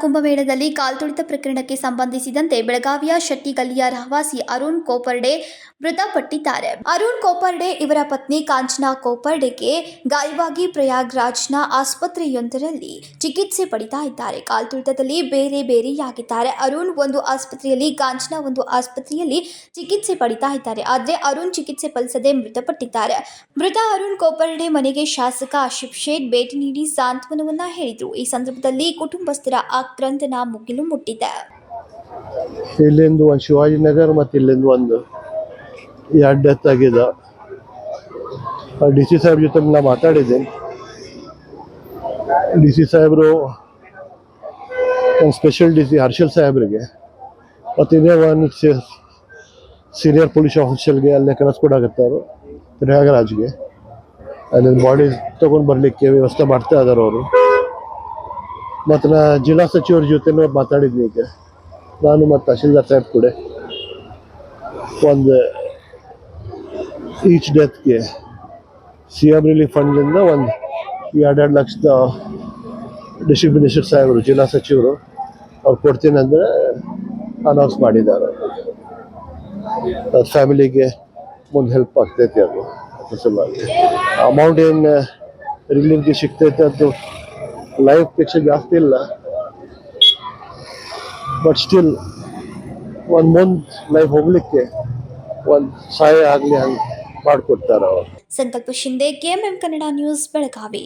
ಕುಂಭಮೇಳದಲ್ಲಿ ಕಾಲ್ತುಳಿತ ಪ್ರಕರಣಕ್ಕೆ ಸಂಬಂಧಿಸಿದಂತೆ ಬೆಳಗಾವಿಯ ಶೆಟ್ಟಿಗಲ್ಲಿಯ ರಹವಾಸಿ ಅರುಣ್ ಕೋಪರ್ಡೆ ಮೃತಪಟ್ಟಿದ್ದಾರೆ. ಅರುಣ್ ಕೋಪರ್ಡೆ ಇವರ ಪತ್ನಿ ಕಾಂಚನಾ ಕೋಪರ್ಡೆಗೆ ಗಾಯವಾಗಿ ಪ್ರಯಾಗ್ರಾಜ್ನ ಆಸ್ಪತ್ರೆಯೊಂದರಲ್ಲಿ ಚಿಕಿತ್ಸೆ ಪಡಿತಾ ಇದ್ದಾರೆ. ಕಾಲ್ತುಳಿತದಲ್ಲಿ ಬೇರೆ ಬೇರೆಯಾಗಿದ್ದಾರೆ. ಅರುಣ್ ಒಂದು ಆಸ್ಪತ್ರೆಯಲ್ಲಿ, ಕಾಂಚನಾ ಒಂದು ಆಸ್ಪತ್ರೆಯಲ್ಲಿ ಚಿಕಿತ್ಸೆ ಪಡಿತಾ ಇದ್ದಾರೆ. ಆದರೆ ಅರುಣ್ ಚಿಕಿತ್ಸೆ ಫಲಿಸದೆ ಮೃತಪಟ್ಟಿದ್ದಾರೆ. ಮೃತ ಅರುಣ್ ಕೋಪರ್ಡೆ ಮನೆಗೆ ಶಾಸಕ ಆಶಿಫ್ ಶೇಖ್ ಭೇಟಿ ನೀಡಿ ಸಾಂತ್ವನವನ್ನ ಹೇಳಿದರು. ಈ ಸಂದರ್ಭದಲ್ಲಿ ಕುಟುಂಬಸ್ಥರ ಆಕ್ರಂದನ ಮುಗಿಲು ಮುಟ್ಟಿದೆ ಇಲ್ಲಿಂದ ಒಂದು ಶಿವಾಜಿನಗರ್ ಮತ್ತು ಇಲ್ಲಿಂದ ಒಂದು ಎರಡು ಡೆತ್ ಆಗಿದೆ ಡಿ ಸಿ ಸಾಹೇಬ್ ಜೊತೆ ನಾ ಮಾತಾಡಿದ್ದೀನಿ. ಡಿ ಸಿ ಸಾಹೇಬರು ಒಂದು ಸ್ಪೆಷಲ್ ಡಿ ಸಿ ಹರ್ಷಲ್ ಸಾಹೇಬ್ರಿಗೆ ಮತ್ತು ಇದೇ ಒಂದು ಸೀನಿಯರ್ ಪೊಲೀಸ್ ಆಫೀಸರ್ಗೆ ಅಲ್ಲೇ ಅವರು, ಪ್ರಯಾಗರಾಜ್ಗೆ. ಅಲ್ಲಿ ಬಾಡಿ ತೊಗೊಂಡು ಬರಲಿಕ್ಕೆ ವ್ಯವಸ್ಥೆ ಮಾಡ್ತಾ ಇದ್ದಾರೆ ಅವರು. ಮತ್ತು ನಾ ಜಿಲ್ಲಾ ಸಚಿವರ ಜೊತೆನೂ ಮಾತಾಡಿದ್ನಿ ಈಗ. ನಾನು ಮತ್ತು ತಹಶೀಲ್ದಾರ್ ಸಾಹೇಬ್ ಕೂಡ. ಒಂದು ಈಚ್ ಡೆತ್ಗೆ ಸಿ ಎಂ ರಿಲೀಫ್ ಫಂಡ್ಲಿಂದ ಒಂದು ಎರಡೆರಡು ಲಕ್ಷದ ಡಿಸ್ಟ್ರಿಕ್ಟ್ ಮಿನಿಸ್ಟರ್ ಸಾಹೇಬರು, ಜಿಲ್ಲಾ ಸಚಿವರು ಅವ್ರು ಕೊಡ್ತೀನಿ ಅಂದರೆ ಅನೌನ್ಸ್ ಮಾಡಿದ್ದಾರೆ. ಫ್ಯಾಮಿಲಿಗೆ ಮುಂದೆ ಹೆಲ್ಪ್ ಆಗ್ತೈತಿ ಅದು. ಅಮೌಂಟ್ ಏನು ರಿಲೀಫ್ಗೆ ಸಿಗ್ತೈತೆ ಅದು ಲೈಫ್ ಪಿಕ್ಚರ್ ಜಾಸ್ತಿ ಇಲ್ಲ. ಬಟ್ ಸ್ಟಿಲ್ ಒಂದು ಮುಂದೆ ಲೈಫ್ ಹೋಗ್ಲಿಕ್ಕೆ ಒಂದು ಸಹಾಯ ಆಗಲಿ ಹಂಗೆ ಮಾಡಿಕೊಡ್ತಾರೆ ಅವರು. Sankalp Shinde KMM Kannada news, Belagavi.